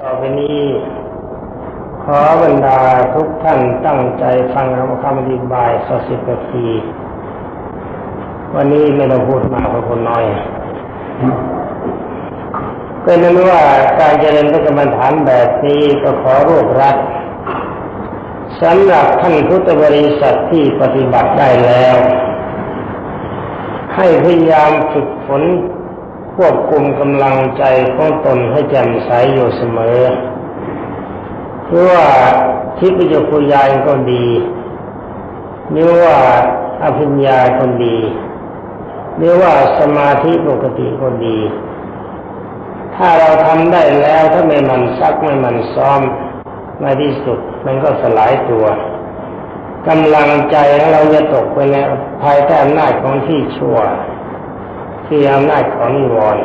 ต่อไปนี้ ขอบรรดาทุกท่านตั้งใจฟังคำอธิบายสักสิบนาที วันนี้ไม่ต้องพูดมากเพราะคนน้อยเป็นนั้นว่าการเจริญพระกรรมฐานแบบนี้ก็ขอรวบรัดสำหรับท่านพุทธบริษัทที่ปฏิบัติได้แล้ว ให้พยายามฝึกฝน ควบคุมกำลังใจของตนให้แจ่มใสอยู่เสมอเพราะว่าทิพยคุยายก็ดีหรือว่าอภิญญาก็ดีหรือว่าสมาธิปกติก็ดี ถ้าเราทำได้แล้วถ้าไม่มันซักไม่มันซ้อมในที่สุดมันก็สลายตัวกำลังใจเราจะตกไปในภายใต้อำนาจของที่ชั่ว คืออำนาจของนิวรณ์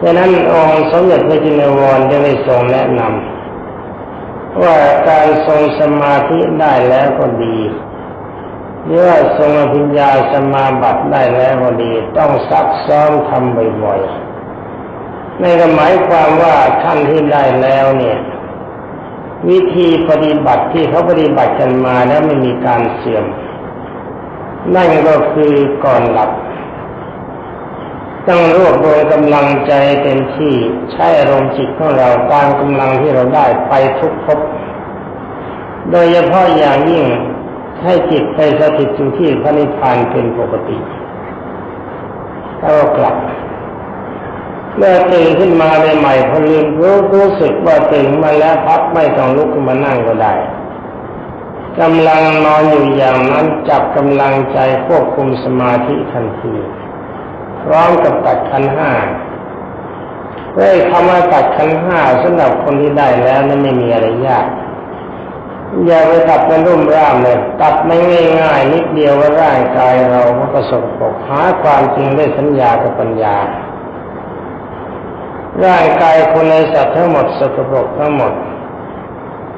ฉะนั้นองค์สมเด็จพระจินวรจะได้ทรงแนะนำว่าการทรงสมาธิได้แล้วก็ดีหรือว่าทรงอภิญญาสมาบัติได้แล้วก็ดี ต้องซักซ้อมทำบ่อยๆในหมายความว่าท่านที่ได้แล้วเนี่ย วิธีปฏิบัติที่เขาปฏิบัติกันมาแล้วไม่มีการเสื่อมนั่นก็คือก่อนหลับ ต้องรวบรวมกำลังใจเต็มที่ใช้อารมณ์จิตของเราตามกำลังที่เราได้ไปทุกภพโดยเฉพาะอย่างยิ่งให้จิตไปสถิตอยู่ที่พระนิพพานเป็นปกติแล้วกลับเมื่อตื่นขึ้นมาใหม่ๆพอลืมรู้รู้สึกว่าตื่นมาแล้วพักไม่ต้องลุกขึ้นมานั่งก็ได้กำลังนอนอยู่อย่างนั้นจับกำลังใจควบคุมสมาธิทันที พร้อมกับตัดขันห้าเฮ้ยคำว่าตัดขันห้าสำหรับคนที่ได้แล้วนั้นไม่มีอะไรยากอย่าไปตัดเป็นรุ่มร่ามเลย ตัดไม่ง่ายๆนิดเดียวว่าร่างกายเรามันก็สกปกหาความจริงด้วยสัญญากับปัญญา ร่างกายคนในสัตว์ทั้งหมดสกปรกทั้งหมด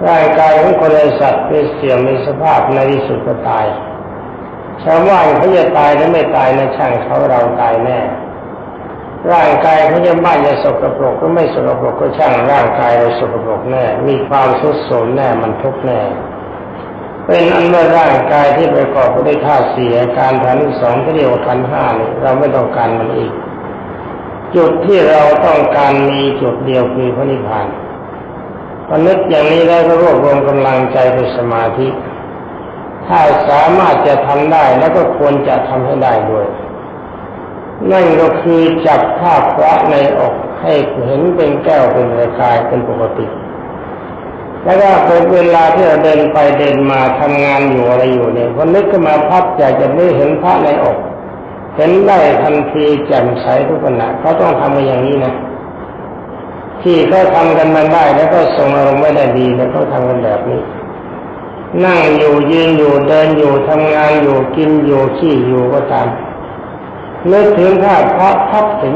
ร่างกายของคนในสัตว์เป็นเสื่อมมีสภาพในที่สุดก็ตาย ชาวบ้านเขาจะตายหรือไม่ตายนะช่างเขาเราตายแน่ ร่างกายเขาจะบ้านจะสกปรกก็ไม่สกปรกก็ช่างร่างกายเราสกปรกแน่ มีความทุดโทรมแน่มันทุกแน่เป็นอันว่าร่างกายที่ประกอบไปด้วยธาตุเสี่การฐานสองที่เรียกว่าขันห้านี่เราไม่ต้องการมันอีก จุดที่เราต้องการมีจุดเดียวคือพระนิพพานพอนึกอย่างนี้แล้วก็รวบรวมกำลังใจเป็นสมาธิ ถ้าสามารถจะทำได้แล้วก็ควรจะทำให้ได้ด้วยนั่นก็คือจับภาพพระในอกให้เห็นเป็นแก้วเป็นระกายเป็นปกติ แล้วก็เป็นเวลาที่เราเดินไปเดินมาทำงานอยู่อะไรอยู่เนี่ยพอนึกขึ้นมาพับอยากจะไม่เห็นพระในอกเห็นได้ทันทีแจ่มใสทุกขณะเขาต้องทำมาอย่างนี้นะ ที่เขาทำกันมาได้แล้วก็ทรงอารมณ์ไม่ได้ดีแล้วเขาทำกันแบบนี้ นั่งอยู่ยืนอยู่เดินอยู่ทำงานอยู่กินอยู่ขี้อยู่ก็ตามนึกถึงภาพพระพับถึง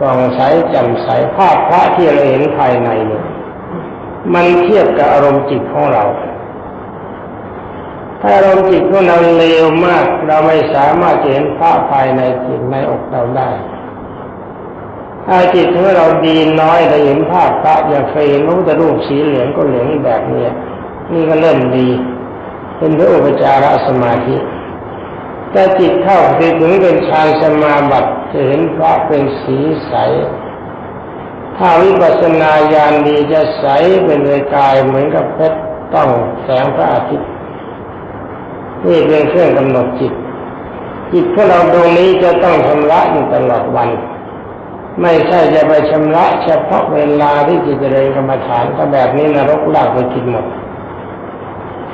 กองใสแจ่มใสภาพพระที่เราเห็นภายในเนี่ยมันเทียบกับอารมณ์จิตของเรา ถ้าอารมณ์จิตของเราเลวมาก เราไม่สามารถเห็นพระภายในจิตในอกเราได้ถ้าจิตของเราดีน้อยเราเห็นภาพพระอย่างเคยเห็นพระพุทธรูปสีเหลืองก็เหลืองแบบนี้นี่ก็เริ่มดี เป็นพระอุปจารสมาธิแต่จิตเข้าไปถึงเป็นฌานสมาบัติจะเห็นพระเป็นสีใส ถ้าวิปัสสนาญาณดีจะใสเป็นเลยกายเหมือนกับเพชรต้องแสงพระอาทิตย์นี่เป็นเครื่องกำหนดจิต จิตของเราตรงนี้จะต้องชำระอยู่ตลอดวัน ไม่ใช่จะไปชำระเฉพาะเวลาที่จิตจะเริญกรรมฐานก็แบบนี้นรกลากไปกินหมด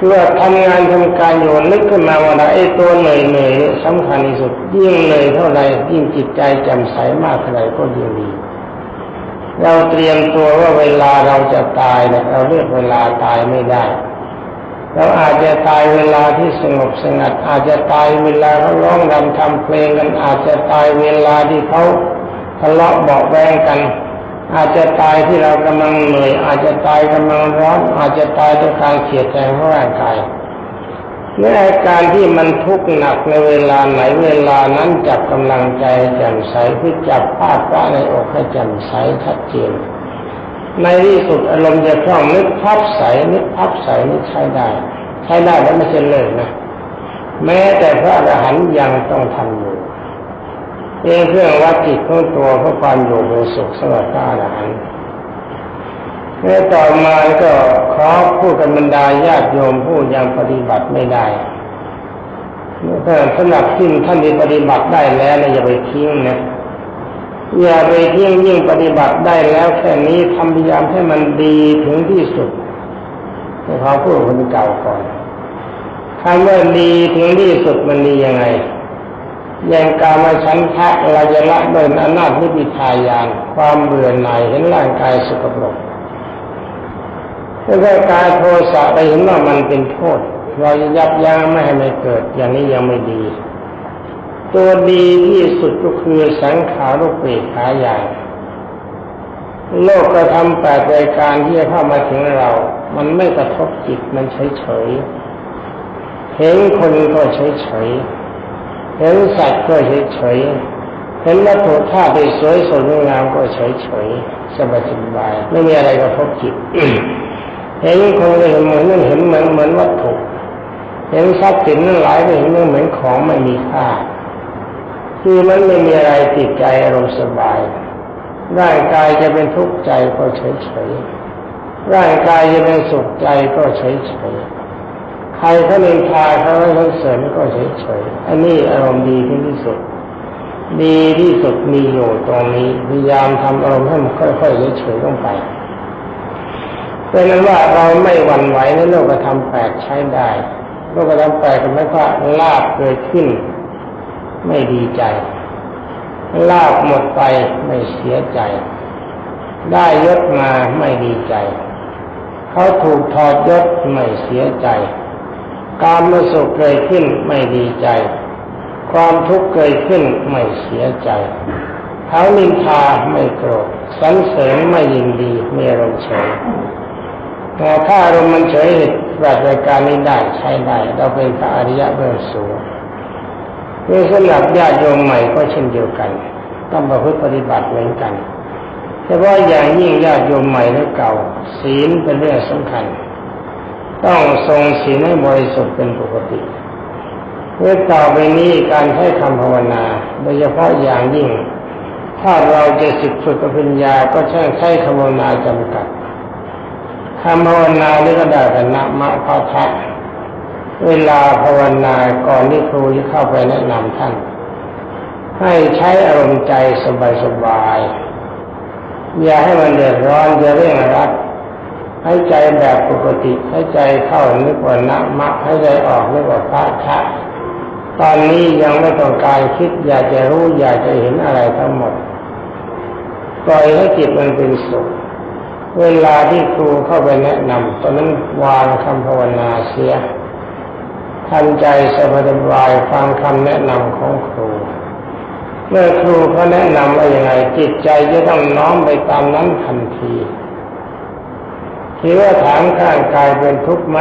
เมื่อทำงานทำการอยู่นึกขึ้นมาว่าไอ้ตัวเหนื่อยเหนื่อยสำคัญที่สุด ยิ่งเหนื่อยเท่าไรยิ่งจิตใจแจ่มใสมากเท่าไรก็ยิ่งดี เราเตรียมตัวว่าเวลาเราจะตายเนี่ยเราเลือกเวลาตายไม่ได้เราอาจจะตายเวลาที่สงบสงัด อาจจะตายเวลาเขาร้องรำทำเพลงกันอาจจะตายเวลาที่เขาทะเลาะเบาแวงกัน อาจจะตายที่เรากำลังเหนื่อยอาจจะตายกำลังร้อน อาจจะตายด้วยการเสียใจของร่างกายในอาการที่มันทุกข์หนักในเวลาไหนเวลานั้นจับกำลังใจแจ่มใสเพื่อจับภาพพระในอกให้แจ่มใสชัดเจนในที่สุดอารมณ์จะคล่องนึกพับใสนึกพับใสนี่ใช้ได้ ใช้ได้แล้วไม่ใช่เลิกนะ แม้แต่พระอรหันต์ยังต้องทำอยู่ เองเครื่องวัดจิตของตัวเพื่อความอยู่เป็นสุขสำหรับพระอรหันต์เมื่อต่อมาก็ขอพูดกันบรรดาญาติโยมผู้ยังปฏิบัติไม่ได้ถ้าสำหรับที่ท่านที่ปฏิบัติได้แล้วอย่าไปทิ้งนะอย่าไปทิ้งยิ่งปฏิบัติได้แล้วแค่นี้ทำพยายามให้มันดีถึงที่สุดให้เขาพูดคนเก่าก่อนคำว่าดีถึงที่สุดมันดียังไง อย่างการมาชั้นทะเราจะละโดยอำนาจนิพิทายานความเบื่อหน่ายเห็นร่างกายสกปรกแล้วก็กายโทสะไปเห็นว่ามันเป็นโทษ เราจะยับยั้งไม่ให้มันเกิด อย่างนี้ยังไม่ดี ตัวดีที่สุดก็คือสังขารุปเปกขาใหญ่โลกกระทำแปดรายการที่จะเข้ามาถึงเรา มันไม่กระทบจิตมันเฉยเฉยเห็นคนก็เฉยเฉย เห็นสัตว์ก็เฉยเฉยเห็นวัตถุธาตุสวยสดงามก็เฉยเฉยสบายสบายไม่มีอะไรกระทบจิตเห็นคนเห็นเหมือนเห็นเหมือนเหมือนวัตถุเห็นทรัพย์สินนั้นหลายก็เห็นเหมือนของไม่มีค่าคือมันไม่มีอะไรติดใจอารมณ์สบายร่างกายจะเป็นทุกข์ใจก็เฉยเฉยร่างกายจะเป็นสุขใจก็เฉยเฉย ใครเขาเล่นทาเขาเขาเสริมก็เฉยเฉยอันนี้อารมณ์ดีที่สุด ดีที่สุดมีอยู่ตรงนี้พยายามทำอารมณ์ให้มันค่อยๆเฉยๆลงไปเป็นนั้นว่าเราไม่หวั่นไหวในโลกธรรมแปดใช้ได้โลกธรรมแปดก็ไม่ว่าลาบเกิดขึ้น ไม่ดีใจลาบหมดไปไม่เสียใจ ได้ยศมาไม่ดีใจ เขาถูกถอดยศไม่เสียใจ การมาสุขเกิดขึ้นไม่ดีใจ ความทุกข์เกิดขึ้นไม่เสียใจเขานินทาไม่โกรธสรรเสริญไม่ยินดีไม่รมเฉยแต่ถ้าอารมณ์มันเฉยปฏิบัติการนี้ได้ใช้ได้เราเป็นพระอริยะเบื้องสูงนี่สำหรับญาติโยมใหม่ก็เช่นเดียวกัน ต้องประพฤติปฏิบัติเหมือนกันแต่ว่าอย่างยิ่งญาติโยมใหม่และเก่า ศีลเป็นเรื่องสำคัญ ต้องทรงศีลให้บริสุทธิ์เป็นปกติเมื่อต่อไปนี้การใช้คำภาวนา โดยเฉพาะอย่างยิ่ง ถ้าเราจะสิบฝึกปัญญาก็ใช้ใช้คำภาวนาจำกัดคำภาวนานี่ก็ได้แต่นะมะพะทะเวลาภาวนาก่อนที่ครูจะเข้าไปแนะนำท่าน ให้ใช้อารมณ์ใจสบายๆอย่าให้มันเดือดร้อนอย่าเร่งรัด ให้ใจแบบปกติ ให้ใจเข้านึกว่านะมะให้ใจออกนึกว่าพระทะตอนนี้ยังไม่ต้องการคิดอยากจะรู้อยากจะเห็นอะไรทั้งหมดปล่อยให้จิตมันเป็นสุขเวลาที่ครูเข้าไปแนะนำตอนนั้นวางคำภาวนาเสียทำใจสบายสบายฟังคำแนะนำของครู เมื่อครูเขาแนะนำว่าอย่างไงจิตใจจะต้องน้อมไปตามนั้นทันที ทีว่าถามข้างกายเป็นทุกข์ไหม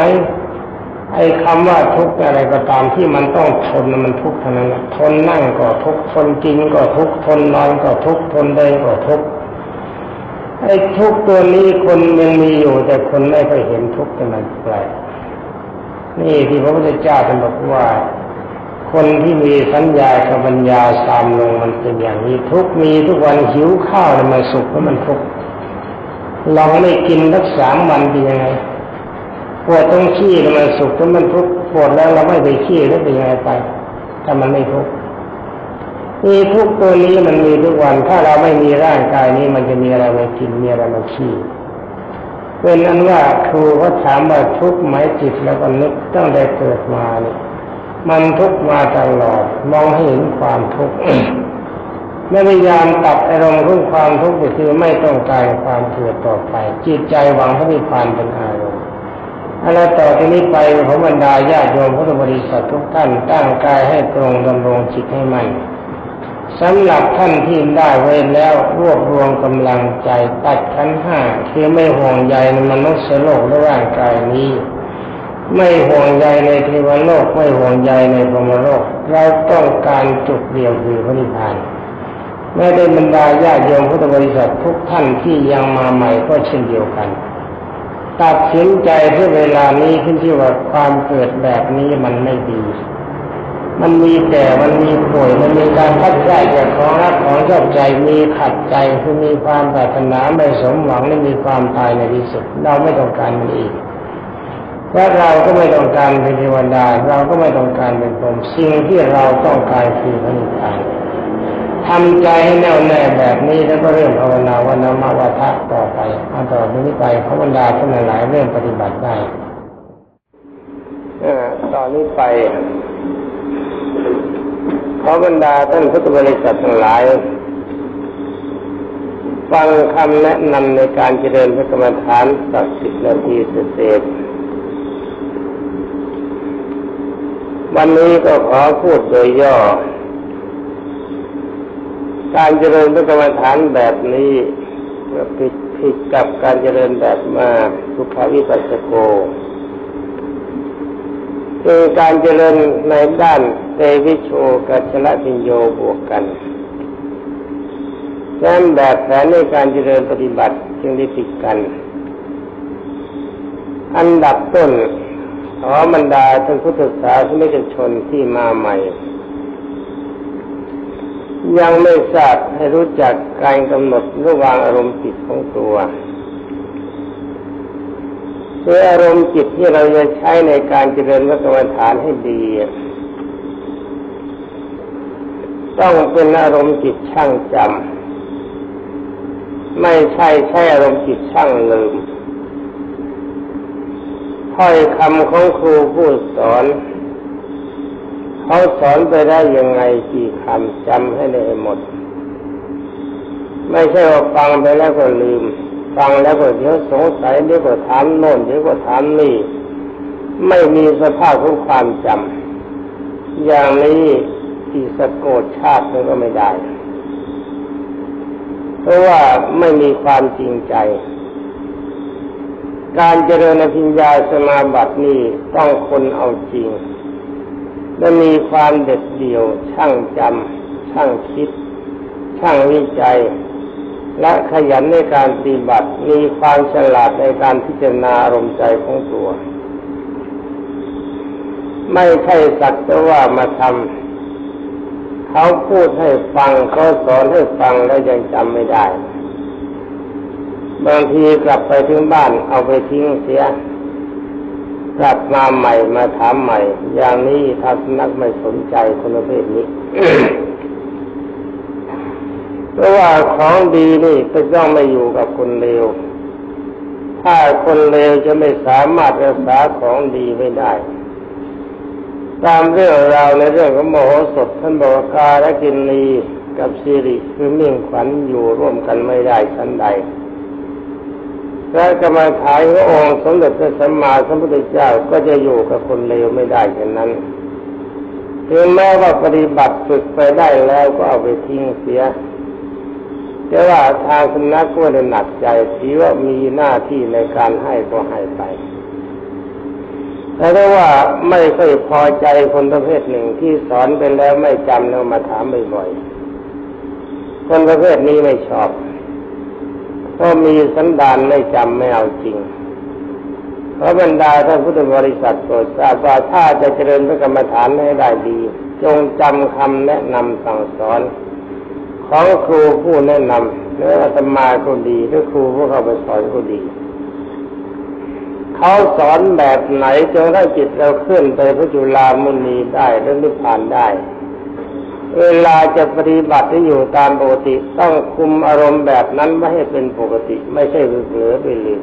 ไอ้คำว่าทุกข์อะไรก็ตามที่มันต้องทนมันทุกข์เท่านั้นทนนั่งก็ทุกข์ทนกินก็ทุกข์ทนนอนก็ทุกข์ทนเดินก็ทุกข์ไอ้ทุกตัวนี้คนยังมีอยู่แต่คนไม่เคยเห็นทุกข์มันแปลกนี่ที่พระพุทธเจ้าท่านบอกว่า คนที่มีสัญญากับปัญญาสามลงมันเป็นอย่างนี้ทุกมีทุกวันหิวข้าวแล้วมันสุขแล้วมันทุกข์ ลองไม่กินสักสามวันเป็นยังไงปวดต้องขี้แล้วมันสุขแล้วมันทุกข์ปวดแล้วเราไม่ไปขี้แล้วเป็นยังไงไปถ้ามันไม่ทุกข์มีทุกตัวนี้มันมีทุกวัน ถ้าเราไม่มีร่างกายนี้มันจะมีอะไรมากินมีอะไรมาขี้เป็นนั้นว่าครูเขาถามว่าทุกไหมจิตแล้วก็นึกตั้งแต่เกิดมาเนี่ยมันทุกมาตลอดมองให้เห็นความทุกข์ ไม่พยายามตัดอารมณ์ของความทุกข์ก็คือไม่ต้องการความเกิดต่อไป จิตใจหวังพระนิพพานเป็นอารมณ์อะไรต่อที่นี้ไปผมบรรดาญาโยมพุทธบริษัททุกท่านตั้งกายให้ตรงดำรงจิตให้มั่นสำหรับท่านที่ได้ไว้แล้วรวบรวมกำลังใจตัดขั้นห้าคือไม่ห่วงใยในมนุษย์โลกและร่างกายนี้ ไม่ห่วงใยในเทวโลกไม่ห่วงใยในพรหมโลกเราต้องการจุดเดียวคือพระนิพพาน ไม่ได้บรรดาญาโยมพุทธบริษัททุกท่านที่ยังมาใหม่ก็เช่นเดียวกัน ตัดสินใจที่เวลานี้ขึ้นที่ว่าความเกิดแบบนี้มันไม่ดี มันมีแก่ มันมีป่วย มันมีการพัดใจจากของรักของชอบใจ มีขัดใจ คือมีความปรารถนาไม่สมหวังและมีความตายในที่สุด เราไม่ต้องการมันอีกและเราก็ไม่ต้องการเป็นเทวดา เราก็ไม่ต้องการเป็นพรหมสิ่งที่เราต้องการคือพระนิพพาน ทำใจให้แน่วแน่แบบนี้แล้วก็เริ่มภาวนาวันนามวัฏะต่อไปเอาต่อไปนี้ไปพระบรรดาท่านหลายเริ่มปฏิบัติได้ตอนนี้ไปขอบรรดาท่านพุทธบริษัททั้งหลาย ฟังคำแนะนำในการเจริญพระกรรมฐานสักสิบนาทีเศษวันนี้ก็ขอพูดโดยย่อ การเจริญพระกรรมฐานแบบนี้ผิดผิดกับการเจริญแบบมาสุภาวิปัสสโกคือการเจริญในด้านเตวิโชกัจละพิญโยบวกกันดังแบบแผนในการเจริญปฏิบัติจึงได้ติดกัน อันดับต้นขอบรรดาท่านพุทธศาสนิกชนที่มาใหม่ ยังไม่ทราบให้รู้จักการกำหนดระวางอารมณ์จิตของตัวคืออารมณ์จิตที่เราจะใช้ในการเจริญวัตรฐานให้ดี ต้องเป็นอารมณ์จิตช่างจำไม่ใช่ใช่อารมณ์จิตช่างลืมถ้อยคำของครูผู้สอน เขาสอนไปได้ยังไงกี่คำจำให้ได้หมด ไม่ใช่ว่าฟังไปแล้วก็ลืม ฟังแล้วก็เดี๋ยวสงสัยเดี๋ยวก็ถามโน่นเดี๋ยวก็ถามนี่ ไม่มีสภาพของความจำอย่างนี้ที่สะโกดชาติมันก็ไม่ได้ เพราะว่าไม่มีความจริงใจ การเจริญอภิญญาสมาบัตินี้ต้องคนเอาจริง และมีความเด็ดเดี่ยวช่างจำช่างคิด ช่างวิจัย และขยันในการปฏิบัติมีความฉลาดในการพิจารณาอารมณ์ใจของตัว ไม่ใช่สักแต่ว่ามาทำเขาพูดให้ฟังเขาสอนให้ฟังแล้วยังจำไม่ได้ บางทีกลับไปถึงบ้านเอาไปทิ้งเสีย กลับมาใหม่มาถามใหม่ อย่างนี้ถ้านักไม่สนใจคนประเภทนี้เพราะว่าของดีนี่ก็ต้องไม่อยู่กับคนเลวถ้าคนเลวจะไม่สามารถรักษาของดีไม่ได้ ตามเรื่องราวในเรื่องของโมโหสถท่านบอกกาและกินนีกับสิริคือเมี่ยงขวัญอยู่ร่วมกันไม่ได้ชั้นใด พระกรรมฐานขององค์สมเด็จพระสัมมาสัมพุทธเจ้าก็จะอยู่กับคนเลวไม่ได้เช่นนั้นถึงแม้ว่าปฏิบัติฝึกไปได้แล้วก็เอาไปทิ้งเสียแต่ว่าทางสำนักก็ได้หนักใจถือว่ามีหน้าที่ในการให้ก็ให้ไปแต่ถ้าว่าไม่ค่อยพอใจคนประเภทหนึ่งที่สอนไปแล้วไม่จำแล้วมาถามบ่อยๆคนประเภทนี้ไม่ชอบ ก็มีสันดานไม่จำไม่เอาจริงเพราะบรรดาท่านพุทธบริษัทโปรดทราบว่าถ้าจะเจริญพระกรรมฐานให้ได้ดี จงจำคำแนะนำสั่งสอน ของครูผู้แนะนำหรืออาตมาก็ดีหรือครูผู้เข้าไปสอนก็ดี เขาสอนแบบไหนจนถ้จิตเราขึ้นไปพระจุลามุนีได้หรือนิพพานได้ เวลาจะปฏิบัติที่อยู่ตามปกติ ต้องคุมอารมณ์แบบนั้นไม่ให้เป็นปกติ ไม่ใช่เผลอไปลืม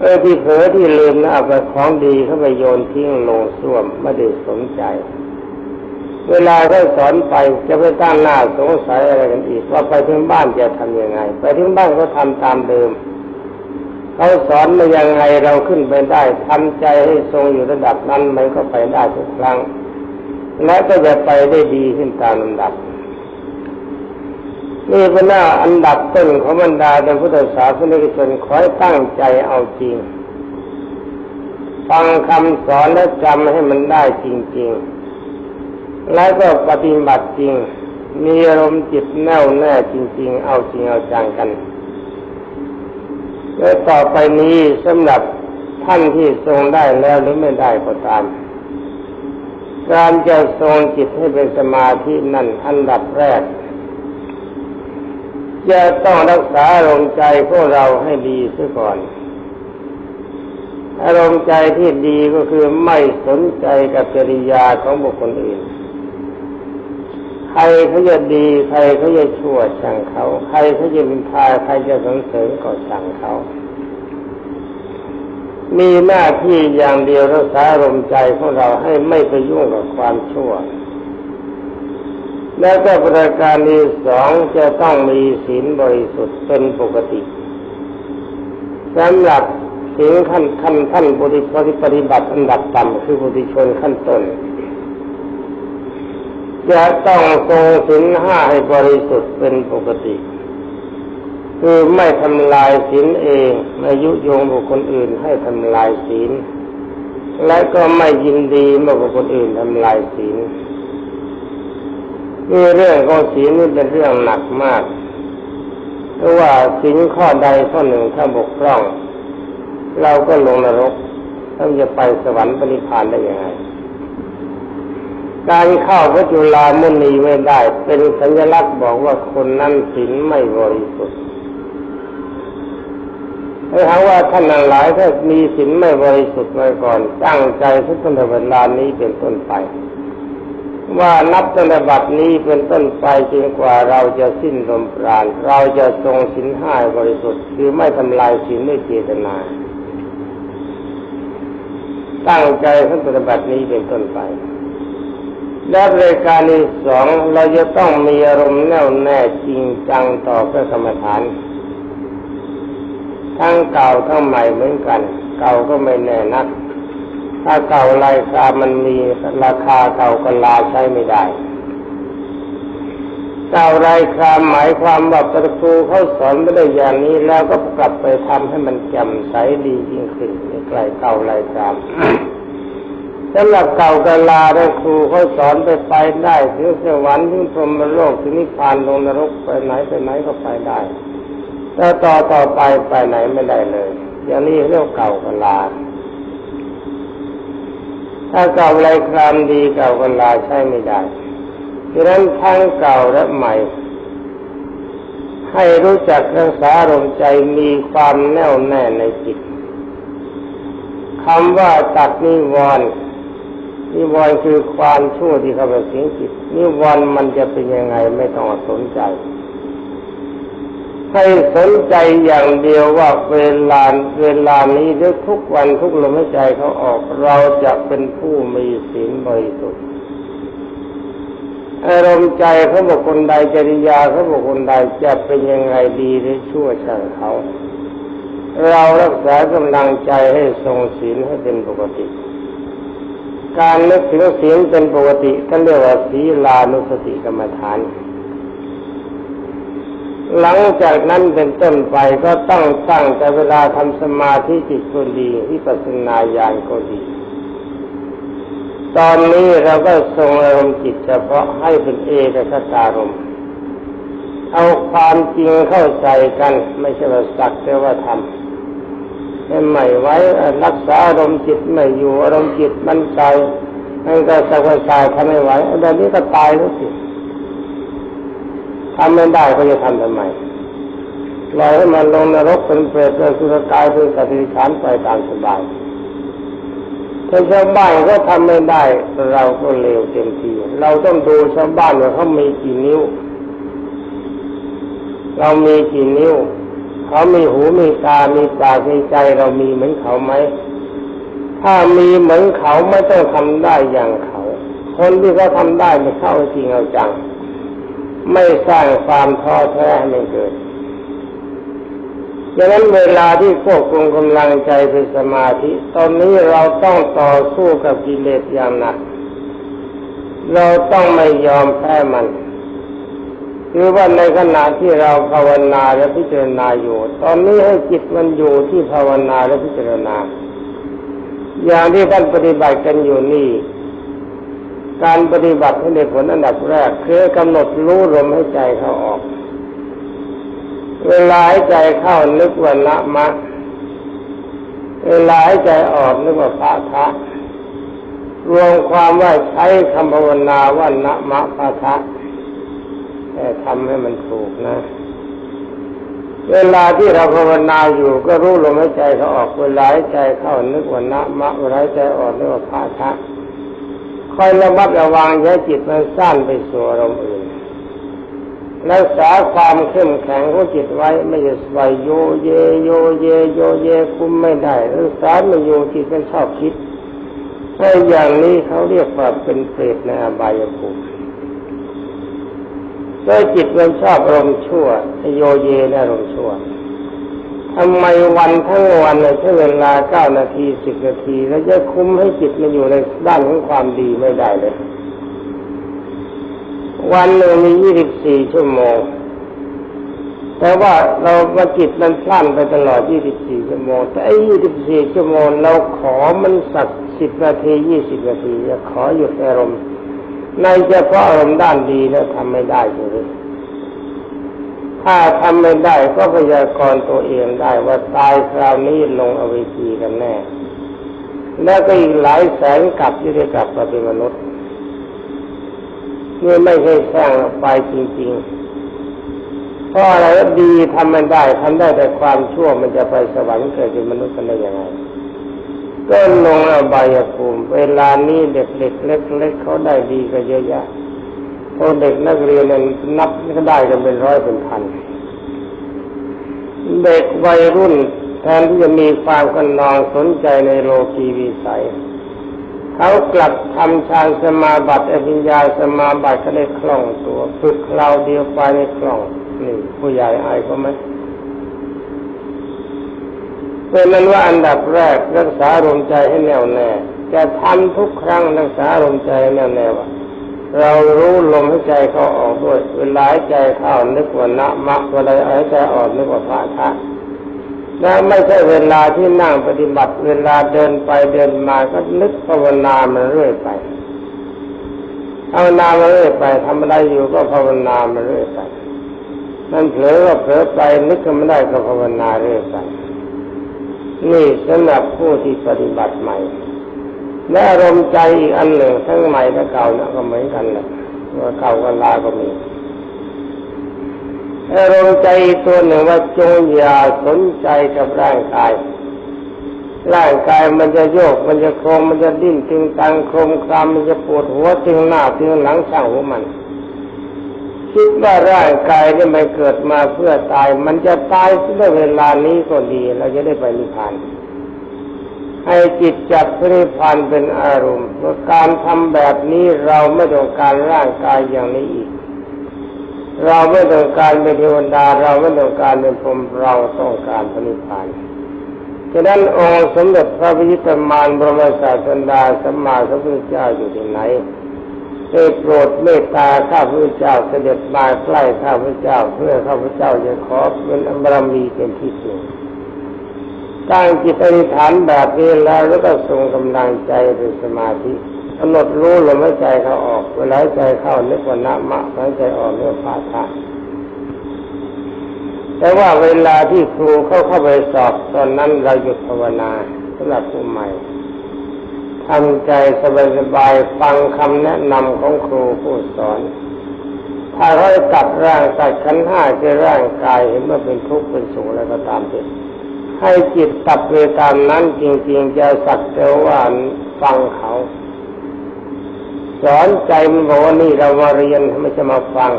เออที่เผลอที่ลืมนะเอาไปของดีเข้าไปโยนทิ้งลงส้วมไม่ได้สนใจ เวลาเขาสอนไปจะไปตั้งหน้าสงสัยอะไรกันอีกว่าไปถึงบ้านจะทำยังไง ไปถึงบ้านก็ทำตามเดิมเขาสอนมายังไงเราขึ้นไปได้ทำใจให้ทรงอยู่ระดับนั้นมันก็ไปได้ทุกครั้ง และก็จะไปได้ดีขึ้นตามลำดับนี่เป็นหน้าอันดับต้นของบรรดาในพุทธศาสนิกชนคอยตั้งใจเอาจริง ฟังคำสอนและจำให้มันได้จริง ๆ แล้วก็ปฏิบัติจริง มีอารมณ์จิตแน่วแน่จริง ๆ เอาจริงเอาจังกันและต่อไปนี้สำหรับท่านที่ทรงได้แล้วหรือไม่ได้ก็ตาม การจะทรงจิตให้เป็นสมาธินั่นอันดับแรก จะต้องรักษาอารมณ์ใจพวกเราให้ดีซะก่อน อารมณ์ใจที่ดีก็คือไม่สนใจกับจริยาของบุคคลอื่น ใครเขาจะดี ใครเขาจะชั่วช่างเขา ใครเขาจะเป็นพาใครจะสนเสริญก็ช่างเขา มีหน้าที่อย่างเดียวรักษาอารมใจของเราให้ไม่ไปยุ่งกับความชั่ว แล้วก็ประการที่สองจะต้องมีศีลบริสุทธิ์เป็นปกติสำหรับศีลขั้นขั้นท่านบริปฏิบัติอันดับต่ำคือบุตรชนขั้นต้นจะต้องทรงศีลห้าให้บริสุทธิ์เป็นปกติ คือไม่ทำลายศีลเองไม่ยุโยงบุคคลอื่นให้ทำลายศีล และก็ไม่ยินดีเมื่อบุคคลอื่นทำลายศีลนี่เรื่องของศีลนี่เป็นเรื่องหนักมาก เพราะว่าศีลข้อใดข้อหนึ่งถ้าบกพร่อง เราก็ลงนรกท่านจะไปสวรรค์ปณิพานได้ยังไง การเข้าพระจุลามุนีไม่ได้ เป็นสัญลักษณ์บอกว่าคนนั้นศีลไม่บริสุทธิ์ ถ้าหาว่าท่านหลายถ้ามีศีลไม่บริสุทธิ์มาก่อน ตั้งใจทุกตั้งแต่เวลานี้เป็นต้นไป ว่านับตั้งแต่บัดนี้เป็นต้นไปจนกว่าเราจะสิ้นลมปราณเราจะทรงศีลห้าบริสุทธิ์คือไม่ทำลายศีลด้วยเจตนา ตั้งใจตั้งแต่บัดนี้เป็นต้นไปและรายการที่สองเราจะต้องมีอารมณ์แน่วแน่จริงจังต่อพระกรรมฐาน ทั้งเก่าทั้งใหม่เหมือนกัน เก่าก็ไม่แน่นัก ถ้าเก่าราคามันมีราคาเก่าก็ลาใช้ไม่ได้เก่ารายคาหมายความว่าประตูเขาสอนไม่ได้อย่างนี้แล้วก็กลับไปทำให้มันแจ่มใสดียิ่งขึ้นนี่ไกลเก่ารายคามสำหรับเก่ากาลาได้ครูเขาสอนไปไปได้ถึงสวรรค์ถึงพรหมโลกถึงนิพพานลงนรกไปไหนไปไหนก็ไปได้ แต่ต่อต่อไปไปไหนไม่ได้เลย อย่างนี้เรียกเก่ากาลา ถ้าเก่าไรครามดีเก่ากาลาใช้ไม่ได้ดังนั้นทั้งเก่าและใหม่ ให้รู้จักรักษาอารมใจมีความแน่วแน่ในจิตคำว่าตัดนิวรณ์นิวรณ์คือความชั่วที่เข้าไปสิงจิตนิวรณ์มันจะเป็นยังไงไม่ต้องสนใจ ให้สนใจอย่างเดียวว่าเวลาเวลานี้หรือทุกวันทุกลมหายใจเขาออก เราจะเป็นผู้มีศีลบริสุทธิ์อารมณ์ใจเขาบอกคนใดจริยาเขาบอกคนใดจะเป็นยังไงดีหรือชั่วช่างเขา เรารักษากำลังใจให้ทรงศีลให้เป็นปกติ การนึกถึงศีลเป็นปกติท่านเรียกว่าศีลานุสติกรรมฐาน หลังจากนั้นเป็นต้นไปก็ต้องตั้งแต่เวลาทำสมาธิจิตก็ดีที่ปัสนาญาณก็ดี ตอนนี้เราก็ทรงอารมณ์จิตเฉพาะให้เป็นเอกคตารมเอาความจริงเข้าใจกัน ไม่ใช่ว่าสักแต่ว่าทำให้ไม่ไว้รักษาอารมณ์จิตไม่อยู่อารมณ์จิตมันใจมันก็สักว่าใจทำไม่ไหวแบบนี้ก็ตายแล้วสิ ทำไม่ได้ก็จะทำทำไมปล่อยให้มันลงนรกเป็นเปรตเป็นสุรกายเป็นสัตว์ดิฉานไปตามสบายถ้าชาวบ้านก็ทำไม่ได้ เราก็เลวเต็มที เราต้องดูชาวบ้านว่าเขามีกี่นิ้ว เรามีกี่นิ้ว เขามีหูมีตา มีปากมีใจ เรามีเหมือนเขาไหม ถ้ามีเหมือนเขาไม่ต้องทำได้อย่างเขา คนที่เขาทำได้ไม่เข้าจริงเอาจัง ไม่สร้างความท้อแท้ให้มันเกิดดังนั้นเวลาที่ควบคุมกำลังใจเป็นสมาธิ ตอนนี้เราต้องต่อสู้กับกิเลสอย่างหนัก เราต้องไม่ยอมแพ้มันคือว่าในขณะที่เราภาวนาและพิจารณาอยู่ ตอนนี้ให้จิตมันอยู่ที่ภาวนาและพิจารณา อย่างที่ท่านปฏิบัติกันอยู่นี่ การปฏิบัติให้ได้ผลอันดับแรก คือกำหนดรู้ลมให้ใจเขาออก เวลาให้ใจเข้านึกว่านะมะ เวลาให้ใจออกนึกว่าพระทะรวมความว่าใช้คำภาวนาว่านะมะพระทะแต่ทำให้มันถูกนะ เวลาที่เราภาวนาอยู่ก็รู้ลมหายใจเขาออก เวลาให้ใจเข้านึกว่านะมะเวลาให้ใจออกนึกว่าพระทะ คอยระมัดระวังอย่าจิตมันสั้นไปสู่อารมณ์อื่นรักษาความเข้มแข็งของจิตไว้ไม่จะไปโยเยโยเยโยเยคุมไม่ได้รักษาไม่อยู่จิตมันชอบคิดถ้าอย่างนี้เขาเรียกว่าเป็นเปรตในอบายภูมิถ้าจิตมันชอบอารมณ์ชั่วโยเยนอารมณ์ชั่ว ทำไมวันทั้งวันเลยใช้เวลาเก้านาทีสิบนาที แล้วจะคุ้มให้จิตมันอยู่ในด้านของความดีไม่ได้เลย วันหนึ่งมียี่สิบสี่ชั่วโมง แต่ว่าเรามาจิตมันพลั่นไปตลอดยี่สิบสี่ชั่วโมง แต่ไอ้ยี่สิบสี่ชั่วโมง เราขอมันสักสิบนาทียี่สิบนาทีจะขอหยุดอารมณ์ในเฉพาะอารมณ์ด้านดีแล้วทำไม่ได้เลย ถ้าทำไม่ได้ก็พยากรณ์ตัวเองได้ว่าตายคราวนี้ลงอเวจีกันแน่ แล้วก็อีกหลายแสนกลับที่ได้กลับมาเป็นมนุษย์นี่ไม่ใช่สร้างไปจริงๆเพราะอะไรดีทำมันได้ทำได้แต่ความชั่วมันจะไปสวรรค์เกิดเป็นมนุษย์กันได้ยังไงก็ลงอบายภูมิเวลานี้เด็กๆเล็กๆเขาได้ดีก็เยอะแยะ พวกเด็กนักเรียนนั้นนับก็ได้กันเป็นร้อยเป็นพันเด็กวัยรุ่นแทนที่จะมีความกันนองสนใจในโลกีวิสัย เขากลับทำฌานสมาบัติอภิญญาสมาบัติก็ได้คล่องตัวฝึกคราวเดียวไปในคล่องนี่ผู้ใหญ่อายเขาไหมเป็นนั้นว่าอันดับแรกรักษาลมใจให้แน่วแน่จะทำทุกครั้งรักษาลมใจแน่วแน่ว่า เรารู้ลมหายใจเขาออกด้วย เวลาหายใจเข้านึกว่านะมะเวลาหายใจออกนึกว่าพระทะและไม่ใช่เวลาที่นั่งปฏิบัติ เวลาเดินไปเดินมาก็นึกภาวนามันเรื่อยไปภาวนามาเรื่อยไปทำอะไรอยู่ก็ภาวนามาเรื่อยไปนั่นเผลอก็เผลอไปนึกไม่ได้ก็ภาวนาเรื่อยไปนี่สำหรับผู้ที่ปฏิบัติใหม่ และอารมณ์ใจอีกอันหนึ่งทั้งใหม่และเก่านะก็เหมือนกันแหละว่าเก่ากับลาก็มีอารมณ์ใจตัวหนึ่งว่าจงอย่าสนใจกับร่างกาย ร่างกายมันจะโยก มันจะโครงมันจะดิ้นจึงตังโครงคลามมันจะปวดหัวจึงหน้าจึงหลังช่างหัวมัน คิดว่าร่างกายนี่ไม่เกิดมาเพื่อตาย มันจะตายในเวลานี้ก็ดี เราจะได้ไปนิพพาน ให้จิตจับพระนิพพานเป็นอารมณ์ว่าการทำแบบนี้เราไม่ต้องการร่างกายอย่างนี้อีก เราไม่ต้องการเป็นเทวดาเราไม่ต้องการเป็นพรหมเราต้องการพระนิพพานฉะนั้นองค์สมเด็จพระพิจิตรมารบรมศาสดาสัมมาสัมพุทธเจ้าอยู่ที่ไหนได้โปรดเมตตาข้าพระเจ้าเสด็จมาใกล้ข้าพระเจ้าเพื่อข้าพระเจ้าจะขอเป็นบารมีเป็นที่สุด ตั้งจิตอธิษฐานแบบนี้แล้วแล้วก็ทรงกำลังใจเป็นสมาธิกำหนดรู้ลมหายใจเขาออก เวลาใจเข้านึกว่านะมะหายใจออกเนื้อพาทะแต่ว่าเวลาที่ครูเข้าเข้าไปสอบตอนนั้นเราหยุดภาวนาสำหรับผู้ใหม่ทำใจสบายๆฟังคำแนะนำของครูผู้สอน ถ้าเขาตัดร่างตัดขันห้าคือร่างกายเห็นว่าเป็นทุกข์เป็นสุขแล้วก็ตามเป็น ให้จิตตับไปตามนั้นจริงๆจะสักแต่ว่าฟังเขา สอนใจมันบอกว่านี่เรามาเรียนไม่จะมาฟัง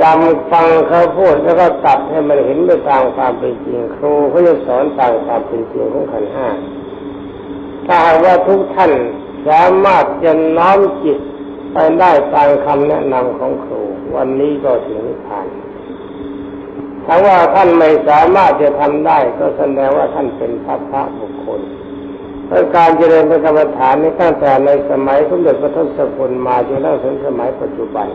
จำฟังเขาพูดแล้วก็ตัดให้มันเห็นไปตามความเป็นจริงครูเขาจะสอนตามความเป็นจริงของขันห้าถ้าหากว่าทุกท่านสามารถจะน้อมจิตไปได้ตามคำแนะนำของครู วันนี้ก็ถึงนิพพาน ถ้าว่าท่านไม่สามารถจะทำได้ ก็แสดงว่าท่านเป็นพระพระบุคคลเพราะการเจริญพระกรรมฐานนี้ตั้งแต่ในสมัยสมเด็จพระทศพลมาจนถึงสมัยปัจจุบัน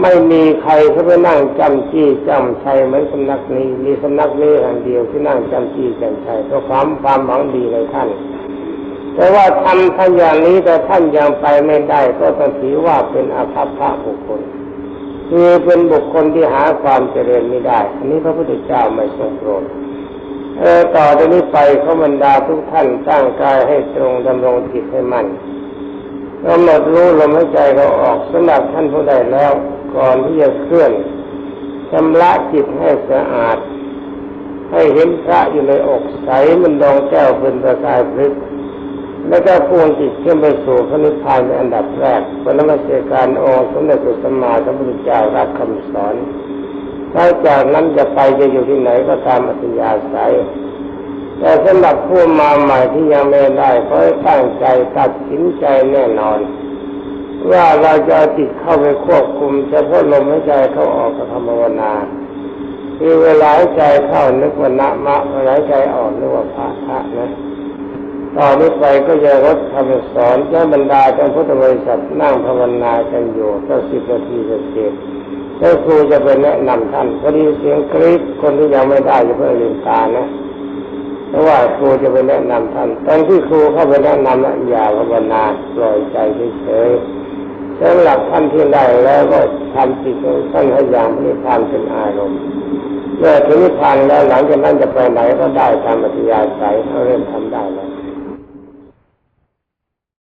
ไม่มีใครเขาไปนั่งจำจี้จำชัยเหมือนสำนักนี้ มีสำนักนี้แห่งเดียวที่นั่งจำจี้จำชัยเพราะความความหวังดีในท่าน แต่ว่าทำท่านอย่างนี้แต่ท่านยังไปไม่ได้ ก็ต้องถือว่าเป็นอาภัพพระบุคคล คือเป็นบุคคลที่หาความเจริญไม่ได้ อันนี้พระพุทธเจ้าไม่ทรงโปรดเออต่อจากนี้ไปเขาบรรดาทุกท่านตั้งกายให้ตรงดำรงจิตให้มั่นกำหนดรู้ลมหายใจเราออกสำหรับท่านผู้ใดแล้ว ก่อนที่จะเคลื่อนชำระจิตให้สะอาด ให้เห็นพระอยู่ในอกใสมันดองแก้วเป็นประกายพลึก แล้วก็พวงจิตขึ้นไปสู่พระนิพพานเป็นอันดับแรกพระนมัสการองค์สมเด็จพระสัมมาสัมพุทธเจ้ารับคำสอนถ้าจากนั้นจะไปจะอยู่ที่ไหนก็ตามอัธยาศัยแต่สำหรับผู้มาใหม่ที่ยังไม่ได้ขอให้ตั้งใจตัดสินใจแน่นอน ว่าเราจะเอาจิตเข้าไปควบคุมเฉพาะลมหายใจเข้าออกกับธรรมวนาคือเวลาใจเข้านึกว่านะมะเวลาใจออกนึกว่าพระทะนะ ต่อนนี้ไปก็จะรดคำสอนให้บรรดาท่านพุทธบริษัทนั่งภาวนากันอยู่ก็สิบนาทีเสร็จแล้วครูจะไปแนะนำท่านพอดีเสียงกรี๊ดคนที่ยังไม่ได้จะเพิ่งลืมตานะเพราะว่าครูจะไปแนะนำท่านตอนที่ครูเข้าไปแนะนำนะอย่าภาวนาปล่อยใจเฉยๆสำหรับท่านที่ได้แล้วก็ทำจิตของท่านให้อย่างพระนิพพานเป็นอารมณ์เมื่อถึงนิพพานแล้วหลังจากนั้นจะไปไหนก็ได้ตามอัธยาศัยเขาเริ่มทำได้แล้ว